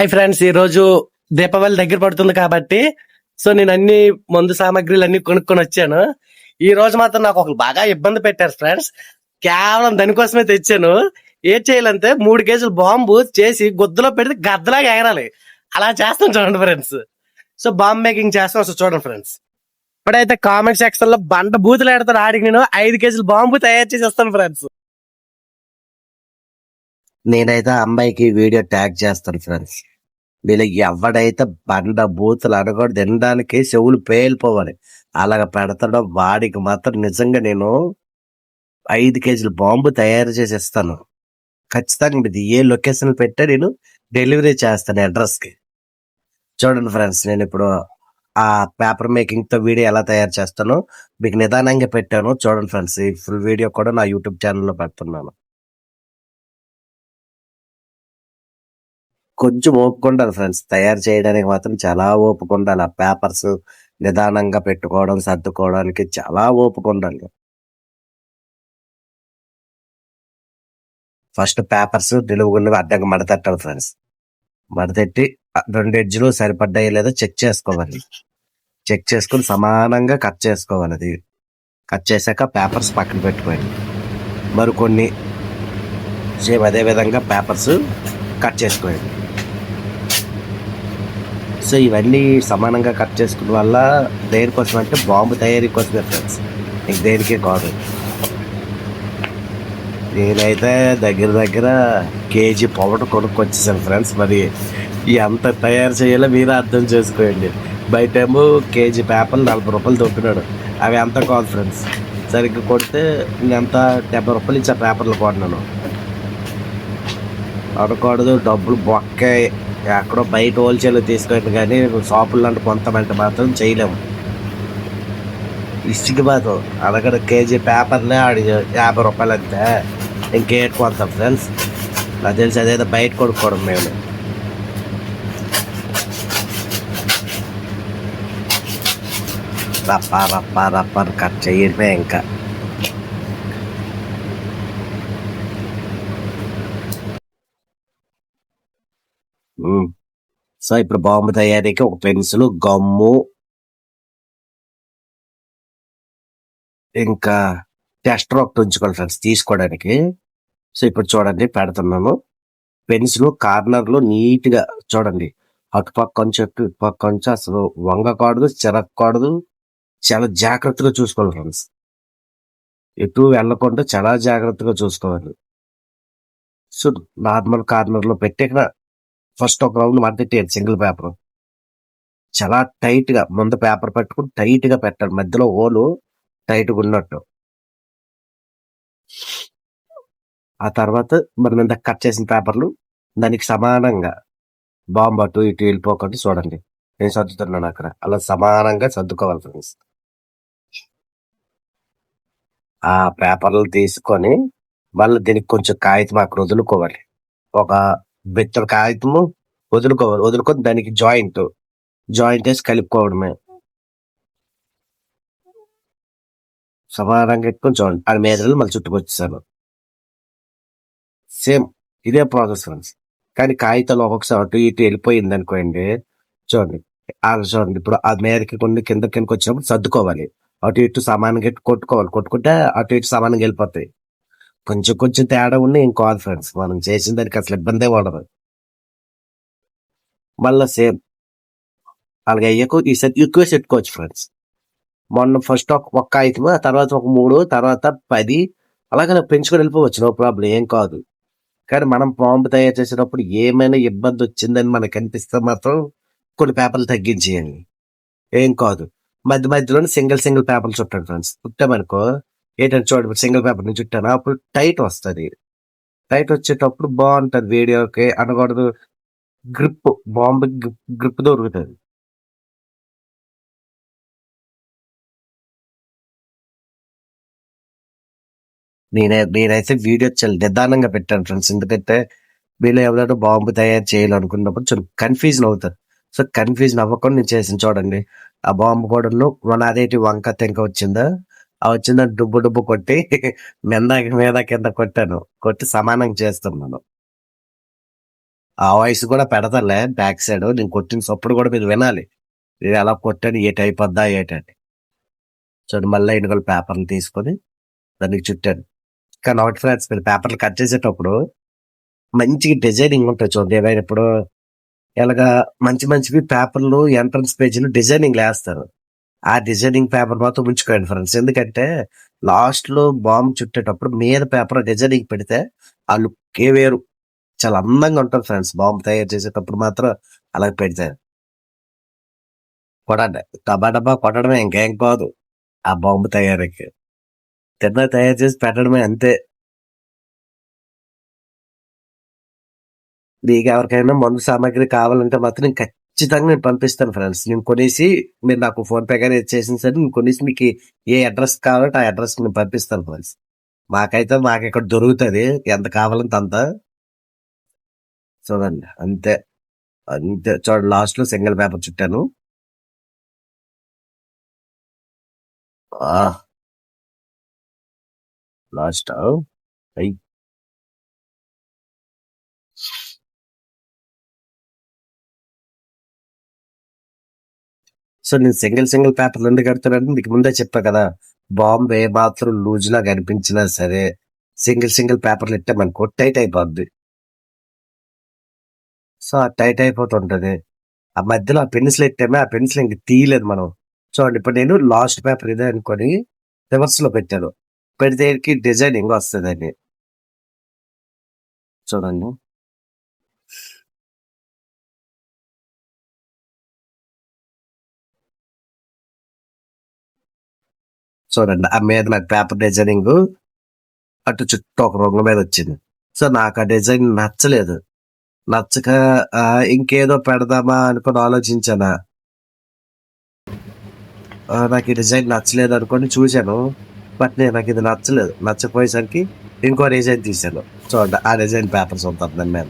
Hi friends ఈ రోజు దీపావళి దగ్గర పడుతుంది కాబట్టి సో నేను అన్ని మందు సామాగ్రిలు అన్ని కొనుక్కొని వచ్చాను. ఈ రోజు మాత్రం నాకు ఒకరు బాగా ఇబ్బంది పెట్టారు ఫ్రెండ్స్ కేవలం దానికోసమే తెచ్చాను. ఏం చేయాలంటే మూడు కేజీలు బాంబు చేసి గుద్దలో పెడితే గద్దలాగా ఎగరాలి. అలా చేస్తాం చూడండి ఫ్రెండ్స్ సో బాంబు మేకింగ్ చేస్తాం సో చూడండి ఫ్రెండ్స్ ఇప్పుడైతే కామెంట్ సెక్షన్లో బండ బూతులు ఆడతాను ఆడికి నేను ఐదు కేజీలు బాంబు తయారు చేసి వస్తాను ఫ్రెండ్స్ నేనైతే ఆ అమ్మాయికి వీడియో ట్యాగ్ చేస్తాను ఫ్రెండ్స్. వీళ్ళు ఎవడైతే బండ బూతులు అనకూడదు తినడానికి చెవులు పేలిపోవాలి అలాగ పెడతాడో వాడికి మాత్రం నిజంగా నేను ఐదు కేజీల బాంబు తయారు చేసి ఇస్తాను. ఖచ్చితంగా ఇది ఏ లొకేషన్ పెట్టా నేను డెలివరీ చేస్తాను అడ్రస్కి. చూడండి ఫ్రెండ్స్ నేను ఇప్పుడు ఆ పేపర్ మేకింగ్తో వీడియో ఎలా తయారు చేస్తానో మీకు నిదానంగా పెట్టాను. చూడండి ఫ్రెండ్స్ ఈ ఫుల్ వీడియో కూడా నా యూట్యూబ్ ఛానల్లో పెడుతున్నాను. కొంచెం ఓపిక ఉండాలి ఫ్రెండ్స్ తయారు చేయడానికి మాత్రం చాలా ఓపిక ఉండాలి. ఆ పేపర్స్ నిదానంగా పెట్టుకోవడం సర్దుకోవడానికి చాలా ఓపిక ఉండాలి. ఫస్ట్ పేపర్స్ నిలువుగుండగా అడ్డంగా మడతట్టాలి ఫ్రెండ్స్ మడతెట్టి రెండు ఎడ్జ్లు సరిపడ్డాయి లేదా చెక్ చేసుకోవాలి. చెక్ చేసుకుని సమానంగా కట్ చేసుకోవాలి అది. కట్ చేశాక పేపర్స్ పక్కన పెట్టుకోండి. మరికొన్ని సేమ్ అదే విధంగా పేపర్స్ కట్ చేసుకోండి. సో ఇవన్నీ సమానంగా కట్ చేసుకున్న వల్ల దేనికోసం అంటే బాంబు తయారీ కోసమే ఫ్రెండ్స్ నీకు దేనికే కాదు. నేనైతే దగ్గర దగ్గర కేజీ పౌడర్ కొనుక్కొచ్చేసాను ఫ్రెండ్స్ మరి ఎంత తయారు చేయాలో మీరే అర్థం చేసుకోండి. బయట ఏమో కేజీ పేపర్లు నలభై రూపాయలు దొప్పినాడు అవి ఎంత కాదు ఫ్రెండ్స్ సరిగ్గా కొడితే ఎంత డెబ్బై రూపాయలు ఇచ్చా పేపర్లు కొన్నాను. అనకూడదు డబ్బులు బొక్కే. ఎక్కడో బయట హోల్సేల్ తీసుకోండి కానీ షాపుల్లో అంటే కొంతమంది మాత్రం చేయలేము. ఇసుకి మాత్రం అలాగే కేజీ పేపర్లే ఆడి యాభై రూపాయలు అంతే. ఇంకేట్ కొంటాం ఫ్రెండ్స్. నాకు తెలిసి అదేదో బయట కొనుక్కోవడం మేము. రప్ప రప్ప రప్పని కట్ చేయడమే ఇంకా. సో ఇప్పుడు బాంబు తయారీకి ఒక పెన్సిల్ గమ్ము ఇంకా టెస్టర్ ఒకటి ఉంచుకోవాలి ఫ్రెండ్స్ తీసుకోవడానికి. సో ఇప్పుడు చూడండి పెడుతున్నాను. పెన్సిల్ కార్నర్లో నీట్గా చూడండి. అటుపక్క కొంచెం ఇటు ఇటుపక్క కొంచెం అసలు వంగకూడదు చిరగకూడదు చాలా జాగ్రత్తగా చూసుకోవాలి ఫ్రెండ్స్. ఎటు వెళ్ళకుండా చాలా జాగ్రత్తగా చూసుకోవాలి. సో నార్మల్ కార్నర్లో పెట్టేక ఫస్ట్ ఒక రౌండ్ మద్దెట్టేది సింగిల్ పేపర్. చాలా టైట్గా ముందు పేపర్ పెట్టుకుని టైట్గా పెట్టాలి. మధ్యలో ఓలు టైట్గా ఉన్నట్టు. ఆ తర్వాత మనం ఇంత కట్ చేసిన పేపర్లు దానికి సమానంగా బాంబు అటు ఇటు వెళ్ళిపోకుండా చూడండి. నేను సర్దుతున్నాను అక్కడ? అలా సమానంగా సర్దుకోవాలి ఫ్రెండ్స్. ఆ పేపర్లు తీసుకొని మళ్ళీ దీనికి కొంచెం కాగితం అక్కడ వదులుకోవాలి. ఒక బెత్తడు కాగితము వదులుకోవాలి వదులుకొని దానికి జాయింట్. జాయింట్ వేసి కలుపుకోవడమే. సమానంగా పెట్టుకొని చూడండి అది మేదలు మళ్ళీ చుట్టుకొచ్చేసాను. సేమ్ ఇదే ప్రాసెస్ ఫ్రెండ్స్. కానీ కాగితాలు ఒక్కొక్కసారి అటు ఇటు వెళ్ళిపోయింది అనుకోండి చూడండి. ఆ చూడండి ఇప్పుడు ఆ మేరకి కొన్ని కింద కిందకి వచ్చినప్పుడు సర్దుకోవాలి. అటు ఇటు సమానంగా కొట్టుకోవాలి. కొట్టుకుంటే అటు ఇటు సమానంగా వెళ్ళిపోతాయి. కొంచెం కొంచెం తేడా ఉన్నా ఏం కాదు ఫ్రెండ్స్ మనం చేసిన దానికి అసలు ఇబ్బందే ఉండదు. మళ్ళీ సేమ్. అలాగే అయ్యాక ఈసారి ఎక్కువ పెట్టుకోవచ్చు ఫ్రెండ్స్ మొన్న ఫస్ట్ ఒక ఒక్క ఐటమ్ ఆ తర్వాత ఒక మూడు తర్వాత పది. అలాగే పెంచుకొని వెళ్ళిపోవచ్చు నో ప్రాబ్లం ఏం కాదు. కానీ మనం బాంబు తయారు చేసేటప్పుడు ఏమైనా ఇబ్బంది వచ్చిందని మనకు అనిపిస్తే మాత్రం కొన్ని పేపర్లు తగ్గించేయండి. ఏం కాదు. మధ్య మధ్యలోనే సింగిల్ సింగిల్ పేపర్లు చుట్టండి ఫ్రెండ్స్ చుట్టామనుకో ఏంటంటే చూడండి సింగిల్ పేపర్ నుంచి చుట్టాను. అప్పుడు టైట్ వస్తుంది. టైట్ వచ్చేటప్పుడు బాగుంటుంది వీడియోకి అనకూడదు. గ్రిప్ బాంబు గ్రిప్ దొరుకుతుంది. నేనే నేనైతే వీడియో చాలా నిదానంగా పెట్టాను ఫ్రెండ్స్. ఎందుకంటే వీళ్ళు ఎవరైనా బాంబు తయారు చేయాలనుకున్నప్పుడు చాలా కన్ఫ్యూజన్ అవుతారు. సో కన్ఫ్యూజన్ అవ్వకుండా నేను చేసింది చూడండి. ఆ బాంబు కూడా మన అదేటి వంక తెంక వచ్చిందా? ఆ వచ్చిన డుబ్బు డుబ్బు కొట్టి మీద మీద కింద కొట్టాను. కొట్టి సమానం చేస్తున్నాను. ఆ వాయిస్ కూడా పెడతాలే బ్యాక్ సైడ్. నేను కొట్టిన సప్పుడు కూడా మీరు వినాలి. నేను ఎలా కొట్టాను ఏ టైప్ వద్దా ఏటని చూడండి మళ్ళీ ఎన్నికల పేపర్లు తీసుకొని దానికి చుట్టాను. కానీ ఒకటి ఫ్రెండ్స్ మీరు పేపర్లు కట్ చేసేటప్పుడు మంచిగా డిజైనింగ్ ఉంటుంది చూడండి ఏదైనా ఇప్పుడు ఇలాగా మంచి మంచివి పేపర్లు ఎంట్రన్స్ పేజీలు డిజైనింగ్ వేస్తారు. ఆ డిజైనింగ్ పేపర్ మాత్రం ఉంచుకోండి ఫ్రెండ్స్ ఎందుకంటే లాస్ట్లో బాంబు చుట్టేటప్పుడు మీద పేపర్ డిజైనింగ్ పెడితే ఆ లుక్కే వేరు. చాలా అందంగా ఉంటుంది ఫ్రెండ్స్ బాంబు తయారు చేసేటప్పుడు మాత్రం అలా పెడతారు కొడండి డబ్బా డబ్బా కొట్టడమే ఇంకేం కాదు. ఆ బాంబు తయారీకి. తిన్న తయారు చేసి పెట్టడమే అంతే. మీకు ఎవరికైనా మందు సామాగ్రి కావాలంటే మాత్రం ఖచ్చితంగా నేను పంపిస్తాను ఫ్రెండ్స్. నేను కొనేసి మీరు నాకు ఫోన్ పే కానీ చేసిన సరే నేను కొనేసి మీకు ఏ అడ్రస్ కావాలంటే ఆ అడ్రస్ నేను పంపిస్తాను ఫ్రెండ్స్. మాకైతే మాకు ఇక్కడ దొరుకుతుంది. ఎంత కావాలంత అంత. చూడండి. అంతే. అంతే. చూడండి లాస్ట్లో సింగిల్ పేపర్ చుట్టాను. లాస్ట్ అయ్యి. సో నేను సింగిల్ సింగిల్ పేపర్లు ఎందుకు కడుతున్నాను మీకు ముందే చెప్పా కదా బాంబే మాత్రం లూజ్ కనిపించినా సరే సింగిల్ సింగిల్ పేపర్లు ఇట్టే మనకు టైట్ అయిపోద్ది. సో ఆ టైట్ అయిపోతుంటుంది ఆ మధ్యలో ఆ పెన్సిల్ ఇట్టామే ఆ పెన్సిల్ ఇంక తీయలేదు మనం. చూడండి ఇప్పుడు నేను లాస్ట్ పేపర్ ఇదే అనుకొని రివర్స్లో పెట్టాను. పెడితే డిజైనింగ్ వస్తుందండి. చూడండి. చూడండి ఆ మీద నాకు పేపర్ డిజైనింగ్ అటు చుట్టూ ఒక రంగు మీద వచ్చింది. సో నాకు ఆ డిజైన్ నచ్చలేదు. నచ్చక ఇంకేదో పెడదామా అనుకుని ఆలోచించాను? నాకు ఈ డిజైన్ నచ్చలేదు అనుకొని చూశాను. బట్ నేను నాకు ఇది నచ్చలేదు. నచ్చపోయేసరికి ఇంకో డిజైన్ తీశాను. చూడండి ఆ డిజైన్ పేపర్స్ ఉంటుంది దాని మీద.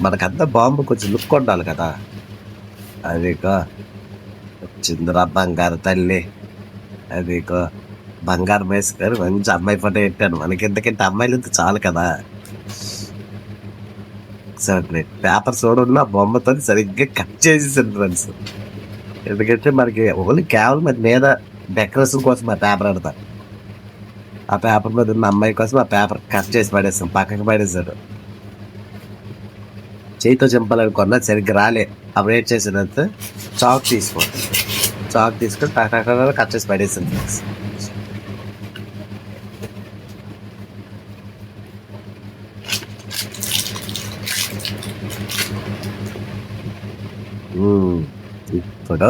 మనకంతా బాంబు కొంచెం లుక్ ఉండాలి కదా. అదిగో. వచ్చిందిరా బంగారు తల్లి. అది బంగారు వేసుకొని మంచి అమ్మాయి ఫోటో పెట్టాను మనకి ఎందుకంటే అమ్మాయిలు ఇంత చాలు కదా. సరే పేపర్ చూడన్న బొమ్మతో సరిగ్గా కట్ చేసేసాను ఫ్రెండ్స్. ఎందుకంటే మనకి ఓన్లీ కేవలం అది మీద డెకరేషన్ కోసం ఆ పేపర్ ఆడతా ఆ పేపర్ మీద ఉన్న అమ్మాయి కోసం ఆ పేపర్ కట్ చేసి పడేస్తాం పక్కకి పడేసాడు చేతితో చింపాలనుకున్నా సరిగ్గా రాలే. అప్పుడు ఏం చేసినంత చాక్ తీసుకోండి చాక్ తీసుకొని టక్ టక్ టక్ కట్ చేసి పడేసింది ఇప్పుడు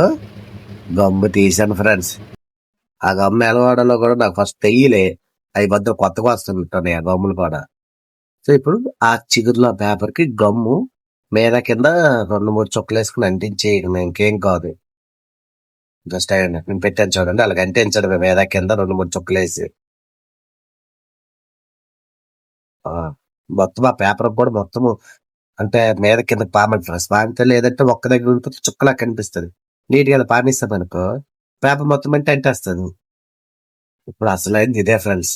గమ్ము తీసాను ఫ్రెండ్స్. ఆ గమ్ము ఎలా వాడాలో కూడా నాకు ఫస్ట్ తెయ్యలే. అవి మధ్య కొత్తగా వస్తుంటున్నాయి ఆ గమ్ములు కూడా. సో ఇప్పుడు ఆ చిగురులో పేపర్కి గమ్ము మీద కింద రెండు మూడు చుక్కలు వేసుకుని అంటించే ఇంకేం కాదు. జస్ట్ అయ్యండి నేను పెట్టాను చూడండి. అలాగ అంటించడమే మీద కింద రెండు మూడు చుక్కలు వేసి. మొత్తం ఆ పేపర్ కూడా మొత్తము అంటే మీద కింద పామంటారు ఫ్రెండ్స్ పామితే లేదంటే ఒక్క దగ్గర ఉంటుంది చుక్కలా కనిపిస్తుంది. నీట్గా పామిస్తాం అనుకో పేపర్ మొత్తం అంటే అంటేస్తుంది. ఇప్పుడు అసలైంది ఇదే ఫ్రెండ్స్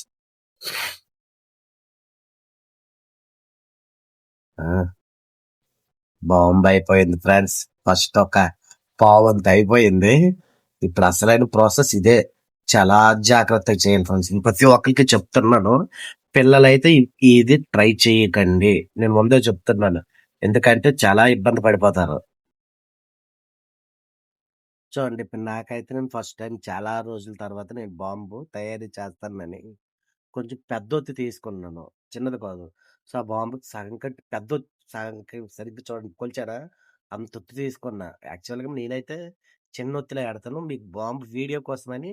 బాంబు అయిపోయింది ఫ్రెండ్స్ ఫస్ట్ ఒక పావంత అయిపోయింది. ఇప్పుడు అసలైన ప్రాసెస్ ఇదే. చాలా జాగ్రత్తగా చేయండి ఫ్రెండ్స్. ప్రతి ఒక్కరికి చెప్తున్నాను పిల్లలైతే ఇది ట్రై చేయకండి. నేను ముందే చెప్తున్నాను. ఎందుకంటే చాలా ఇబ్బంది పడిపోతారు. చూడండి ఇప్పుడు నాకైతే నేను ఫస్ట్ టైం చాలా రోజుల తర్వాత నేను బాంబు తయారీ చేస్తానని కొంచెం పెద్ద ఒత్తి తీసుకున్నాను. చిన్నది కాదు. సో ఆ బాంబుకి సగం కంటే పెద్ద ఒత్తి సగం సరిగ్గా చూడండి కొలిచారా అంత ఒత్తి తీసుకున్నా. యాక్చువల్గా నేనైతే చిన్న ఒత్తిలో ఆడతాను మీకు బాంబు వీడియో కోసమని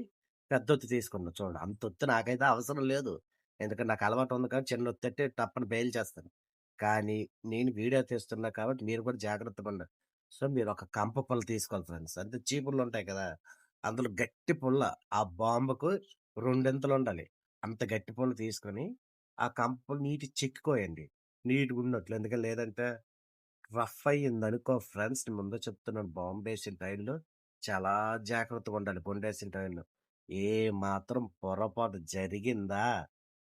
పెద్ద ఒత్తి తీసుకున్నాను చూడండి. అంత ఒత్తి నాకైతే అవసరం లేదు. ఎందుకంటే నాకు అలవాటు ఉంది కాబట్టి చిన్న ఒత్తి అంటే టప్పని బయలు చేస్తాను. కానీ నేను వీడియో తీస్తున్నా కాబట్టి మీరు కూడా జాగ్రత్తగా ఉండండి సో మీరు ఒక కంప పుల్ల తీసుకోవాలి ఫ్రెండ్స్. అంటే చీపుళ్ళు ఉంటాయి కదా! అందులో గట్టి పుల్ల. ఆ బాంబుకు రెండింతలు ఉండాలి. అంత గట్టి పుల్ల తీసుకొని ఆ కంప నీటి చిక్కుకోయండి. నీట్గా ఉన్నట్లు. ఎందుకంటే లేదంటే రఫ్ అయ్యింది అనుకో ఫ్రెండ్స్ ముందు ముందే చెప్తున్నాను. బాంబు వేసిన టైంలో చాలా జాగ్రత్తగా ఉండాలి. గుండేసిన టైంలో. ఏ మాత్రం పొరపాటు జరిగిందా?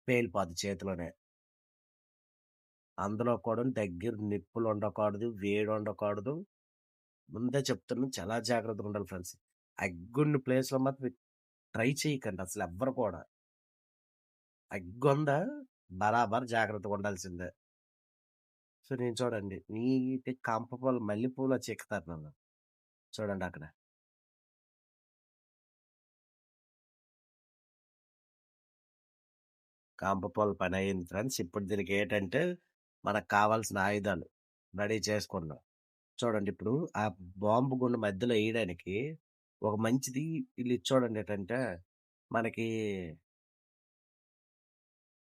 పేలిపోద్ది చేతిలోనే. అందులో కూడా దగ్గర నిప్పులు ఉండకూడదు వేడి ఉండకూడదు. ముందే చెప్తున్నాను చాలా జాగ్రత్తగా ఉండాలి ఫ్రెండ్స్. అగ్గున్న ప్లేస్‌లో మాత్రం ట్రై చేయకండి అసలు ఎవ్వరు కూడా. అగ్గుందా? బరాబర్ జాగ్రత్తగా ఉండాల్సిందే. సో నేను చూడండి నీటి కంప మల్లెపూల మల్లెపూలు నన్ను చూడండి అక్కడ పని అయింది ఫ్రెండ్స్. ఇప్పుడు దీనికి ఏంటంటే మనకు కావాల్సిన ఆయుధాలు రెడీ చేసుకున్నాం. చూడండి ఇప్పుడు ఆ బాంబు గుండు మధ్యలో వేయడానికి ఒక మంచిది వీళ్ళు చూడండి ఏంటంటే మనకి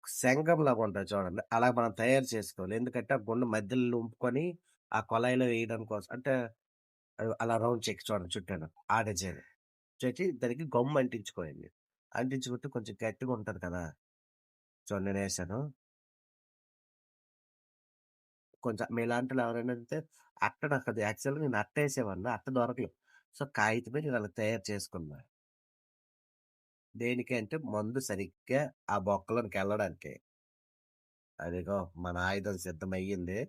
శంఖంలాగా ఉంటుంది చూడండి. అలా మనం తయారు చేసుకోవాలి. ఎందుకంటే ఆ గుండు మధ్యలో నింపుకొని ఆ కొలాయిలో వేయడం కోసం అంటే అలా రౌండ్ చెక్ చూడండి చుట్టాను ఆ డిజైన్ చేసి దానికి గమ్ము అంటించుకోండి అంటించుకుంటే కొంచెం గట్టిగా ఉంటుంది కదా. చూడండి నేను కొంచెం మీలాంటి ఎవరైనా అయితే అట్ట నాకు అది యాక్చువల్గా నేను అట్ట వేసేవాడిని అట్ట దొరకలేదు. సో కాగితమే నేను అలా తయారు చేసుకున్నా. దేనికంటే మందు సరిగ్గా ఆ బొక్కలోనికి వెళ్ళడానికి. అదిగో మన ఆయుధం సిద్ధమయ్యింది.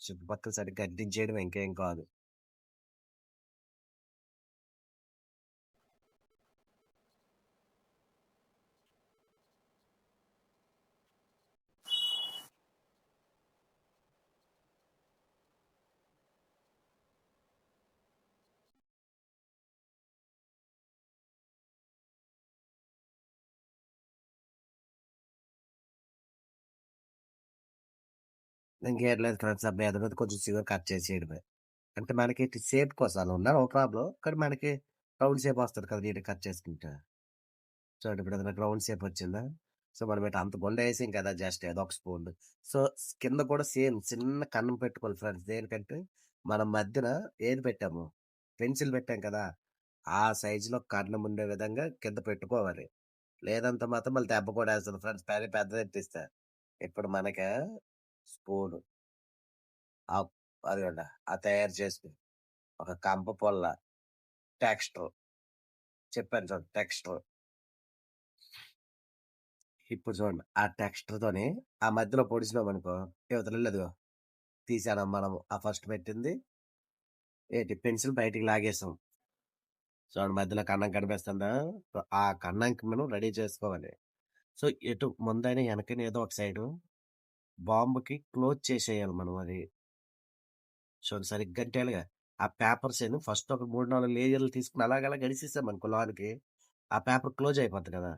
చుట్టుపక్కల సరిగ్గా అడ్డించేయడం ఇంకేం కాదు. ఇంకేం లేదు ఫ్రెండ్స్ అబ్బాయి మీద మీద కొంచెం సిగర్ కట్ చేసేయడమే. అంటే మనకి షేప్ కోసం అలా ఉన్నారు ఒక ప్రాబ్లం కానీ మనకి రౌండ్ షేప్ వస్తుంది కదా నీట్ కట్ చేసుకుంటే. చూడండి ఇప్పుడు ఏదైనా రౌండ్ షేప్ వచ్చిందా? సో మనం ఇట్లా అంత గుండె వేసాం కదా జస్ట్ ఏదో ఒక స్పూన్. సో కింద కూడా సేమ్ చిన్న కన్నం పెట్టుకోవాలి ఫ్రెండ్స్. దేనికంటే మనం మధ్యన ఏది పెట్టాము? పెన్సిల్ పెట్టాం కదా. ఆ సైజులో కన్నం ఉండే విధంగా కింద పెట్టుకోవాలి. లేదంత మాత్రం మళ్ళీ దెబ్బ కూడా వేస్తుంది. ఫ్రెండ్స్ పెద్ద పెద్ద ఎత్తిస్తే. ఇప్పుడు మనకి స్పూన్. అది ఆ తయారు చేసి ఒక కంప పొల్ల టెక్స్టర్. చెప్పాను చూడండి టెక్స్టర్. ఇప్పుడు చూడండి ఆ టెక్స్టర్తోని ఆ మధ్యలో పొడిచినాం అనుకో ఇవతల లేదు తీసాను మనం ఆ ఫస్ట్ పెట్టింది. ఏంటి పెన్సిల్ బయటికి లాగేసాం. చూడండి మధ్యలో కన్నం కనిపిస్తుందా? ఆ కన్నంకి మనం రెడీ చేసుకోవాలి. సో ఎటు ముందైనా వెనకని ఏదో ఒక సైడు బాంబుకి క్లోజ్ చేసేయాలి మనం అది. చూడండి సరిగ్గా అంటేలుగా ఆ పేపర్స్ ఏమి ఫస్ట్ ఒక మూడు నాలుగు లేయర్లు తీసుకుని అలాగలా గడిచేసాం అనుకో లోనికి. ఆ పేపర్ క్లోజ్ అయిపోద్ది కదా.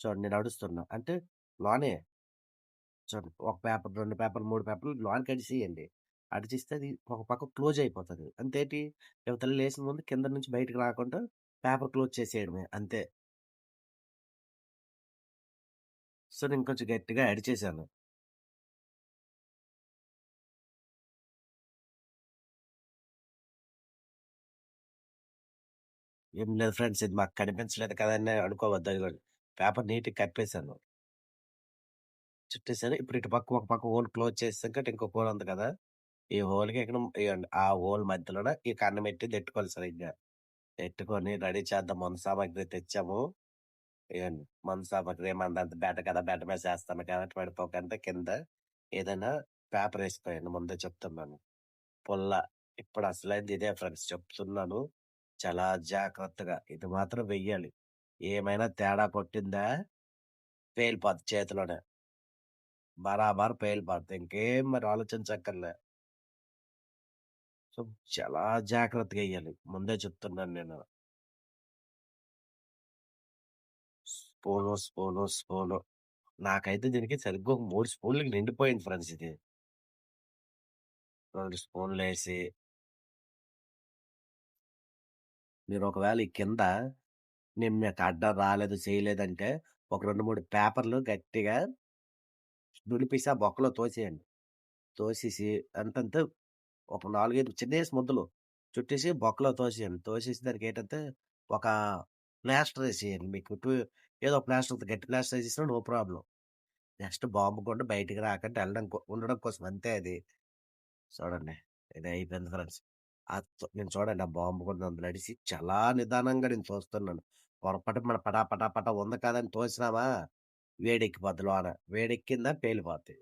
చూడండి నేను అడుస్తున్నా అంటే లోనే. చూడండి ఒక పేపర్ రెండు పేపర్ మూడు పేపర్లు లోన్ అడిచేయండి అడిచిస్తే అది ఒక పక్క క్లోజ్ అయిపోతుంది. అంతేటి? యువతలు లేచిన ముందు కింద నుంచి బయటకు రాకుండా పేపర్ క్లోజ్ చేసేయడమే అంతే. సో నేను కొంచెం గట్టిగా అడిచేసాను. ఏం లేదు ఫ్రెండ్స్ ఇది మాకు కనిపించలేదు కదని అనుకోవద్దు అది పేపర్ నీట్గా కప్పేశాను. చుట్టేసాను ఇప్పుడు ఇటు పక్క ఒక పక్క హోల్ క్లోజ్ చేసాక ఇంకో హోల్ ఉంది కదా. ఈ హోల్కి ఇక్కడ ఆ హోల్ మధ్యలోనే ఈ కన్నం పెట్టి తెట్టుకోవాలి సరిగ్గా. పెట్టుకొని రెడీ చేద్దాం. మన సామాగ్రి తెచ్చాము. ఇవ్వండి. మన సామాగ్రి ఏమన్నా బేట కదా బేట మీద వేస్తాను కాబట్టి పడిపోకుండా కింద ఏదైనా పేపర్ వేసిపోయాను ముందే చెప్తున్నాను. పుల్ల. ఇప్పుడు అసలైంది ఇదే ఫ్రెండ్స్ చెప్తున్నాను. చాలా జాగ్రత్తగా. ఇది మాత్రం వెయ్యాలి. ఏమైనా తేడా కొట్టిందా? పేలిపోద్ది చేతిలోనే. బరాబర్ పేలిపోద్ది. ఇంకేం మరి ఆలోచించక్కర్లే. సో చాలా జాగ్రత్తగా వెయ్యాలి. ముందే చెప్తున్నాను నేను. Spoon spoon spoon. నాకైతే దీనికి సరిగ్గా ఒక మూడు స్పూన్లకి నిండిపోయింది ఫ్రెండ్స్ ఇది. రెండు స్పూన్లు మీరు ఒకవేళ ఈ కింద నేను మీకు అడ్డం రాలేదు చేయలేదంటే ఒక రెండు మూడు పేపర్లు గట్టిగా దులిపేసి ఆ బొక్కలో తోసేయండి. తోసేసి అంతంత ఒక నాలుగైదు చిన్నేసి ముద్దలు చుట్టేసి బొక్కలో తోసేయండి. తోసేసి దానికి ఏంటంటే ఒక ప్లాస్టర్ వేసేయండి మీకు. ఏదో ప్లాస్టర్ గట్టి ప్లాస్టర్ వేసేసినా నో ప్రాబ్లం. నెక్స్ట్ బాంబు కూడా బయటికి రాకుండా వెళ్ళడం ఉండడం కోసం అంతే అది. చూడండి ఇది అయిపోయింది ఫ్రెండ్స్. నేను చూడండి ఆ బాంబు కూడా అందులో నడిసి చాలా నిదానంగా నేను తోస్తున్నాను. పొరపాటు మన పటా పటా పటా ఉంది కాదని తోసినామా వేడెక్కిపోద్ది ఆన వేడెక్కిందా పేలిపోతాయి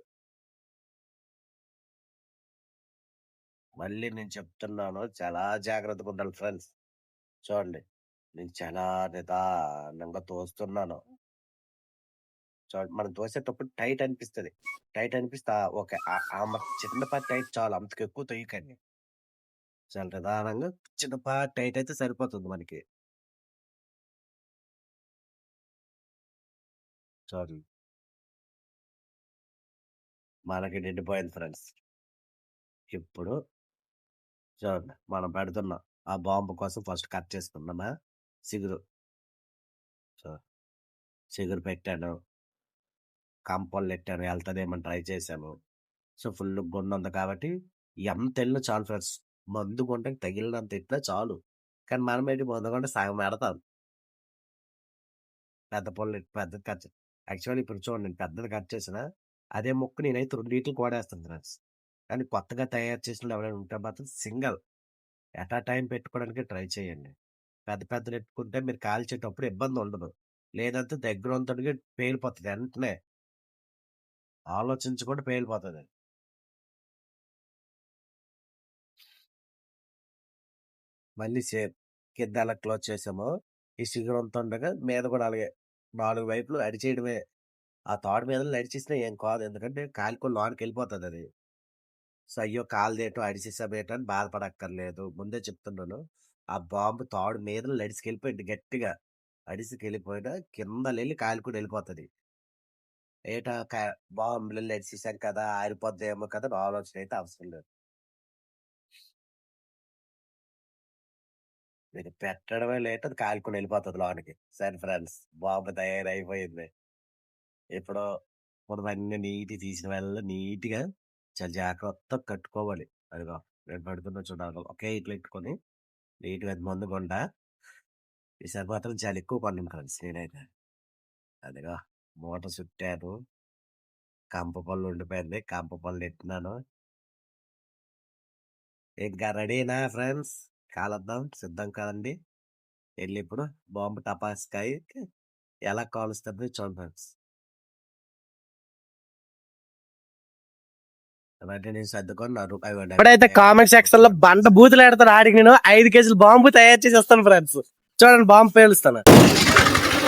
మళ్ళీ నేను చెప్తున్నాను చాలా జాగ్రత్తగా ఉండాలి ఫ్రెండ్స్. చూడండి. నేను చాలా నిదానంగా తోస్తున్నాను. చూడండి మనం తోసేటప్పుడు టైట్ అనిపిస్తది. టైట్ అనిపిస్తే ఓకే. ఆ ఆ చిన్న టైట్ చాలు అంతకెక్కువ తొయ్యకండి. చాలా నిదానంగా చిన్నపాటి టైట్ అయితే సరిపోతుంది మనకి. చాలు. మనకి నిండిపోయింది ఫ్రెండ్స్. ఇప్పుడు చూడండి మనం పెడుతున్నాం ఆ బాంబు కోసం ఫస్ట్ కట్ చేసుకున్నామా సిగురు సో సిగురు పెట్టాను. కంపలు పెట్టాను వెళ్తుందేమని ట్రై చేశాను. సో ఫుల్ గుండ ఉంది కాబట్టి ఎంత వెళ్ళినా చాలు ఫ్రెండ్స్. మందు కొంటే తగిలినంత ఎట్లా చాలు. కానీ మనం ఏంటి మందు కొంటే సగం ఎడతాం. పెద్ద పొలం పెద్దది కట్ యాక్చువల్లీ ఇప్పుడు చూడండి నేను పెద్దది కట్ చేసిన అదే ముక్క నేనైతే రెండింటికి కోడేస్తాను ఫ్రెండ్స్. కానీ కొత్తగా తయారు చేసిన ఎవరైనా ఉంటే మాత్రం సింగల్. ఎట్ టైం పెట్టుకోవడానికి ట్రై చేయండి. పెద్ద పెద్దలు పెట్టుకుంటే మీరు కాల్చేటప్పుడు ఇబ్బంది ఉండదు. లేదంటే దగ్గర ఉంతటికి పేలిపోతుంది వెంటనే. ఆలోచించకుండా పేలిపోతుంది. మళ్ళీ సేమ్ కింద అలా క్లోజ్ చేసాము. ఈ సిగర్ అంతా ఉండగా మీద కూడా అలాగే నాలుగు వైపులు అడిచేయడమే ఆ తాడు మీద అడిచేసినా ఏం కాదు. ఎందుకంటే కాలుకొని లోనికి వెళ్ళిపోతుంది అది. సో అయ్యో కాలు దేటో అడిచేసామేటో అని బాధపడక్కర్లేదు. ముందే చెప్తున్నాను. ఆ బాంబు తాడు మీద అడిసికెళ్ళిపోయింది గట్టిగా. అడిసికెళ్ళిపోయినా కింద వెళ్ళి కాలుకొని వెళ్ళిపోతుంది. ఏటా కా- బాంబులు నడిచేసాం కదా ఆరిపోద్దేమో కదా ఆలోచన అయితే అవసరం లేదు. మీరు పెట్టడమే లేట్ అది కాలుకొని వెళ్ళిపోతుంది లోనికి. సరే ఫ్రెండ్స్ బాంబు తయారైపోయింది. ఇప్పుడు మనం అన్ని నీటి తీసిన వల్ల నీట్గా చాలా జాగ్రత్తగా కట్టుకోవాలి. అదిగో నేను పడుతున్న చూడాలి ఒకే ఇట్లా పెట్టుకొని నీట్గా అది మందు కొండ ఈసారి మాత్రం చాలా ఎక్కువ కొన్నాను ఫ్రెండ్స్ నేనైతే. అదిగో మూట చుట్టాను. కంప పళ్ళు ఉండిపోయింది. కంప పళ్ళు ఎట్టినాను ఇంకా రెడీనా ఫ్రెండ్స్? కాలద్దాం. సిద్ధం కాదండి. వెళ్ళి ఇప్పుడు బాంబు టపాస్కాయ ఎలా కాలుస్తుంది చూడండి ఫ్రెండ్స్. అవన్నీ నేను సర్దుకొని నా రూపాయి పడ్డాయి. ఇప్పుడైతే కామెంట్ సెక్షన్లో బండ బూతులు ఆడతాను ఆడికి నేను ఐదు కేజీలు బాంబు తయారు చేసి వస్తాను ఫ్రెండ్స్. చూడండి బాంబు పేలుస్తాను.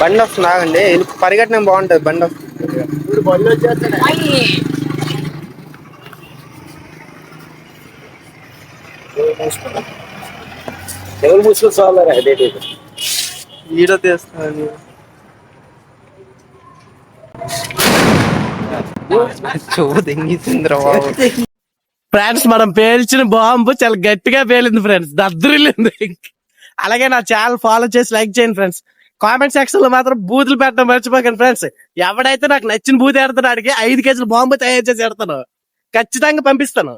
బండి వస్తుంది ఆగండి. పరిగెట్టడం బాగుంటది బండి. వస్తుంది ఎవరు మూసుకొని వీడియో తీస్తాను. బాబు. ఫ్రెండ్స్ మనం పేల్చిన బాంబు చాలా గట్టిగా పేలింది ఫ్రెండ్స్. దద్దరిల్లింది అలాగే నా ఛానల్ ఫాలో చేసి లైక్ చేయండి ఫ్రెండ్స్. కామెంట్ సెక్షన్లో మాత్రం బూతులు పెట్టడం మర్చిపోకండి ఫ్రెండ్స్. ఎవడైతే నాకు నచ్చిన బూత్ ఎడతాను అడిగి ఐదు కేజీలు బాంబు తయారు చేసి ఎడతాను ఖచ్చితంగా పంపిస్తాను.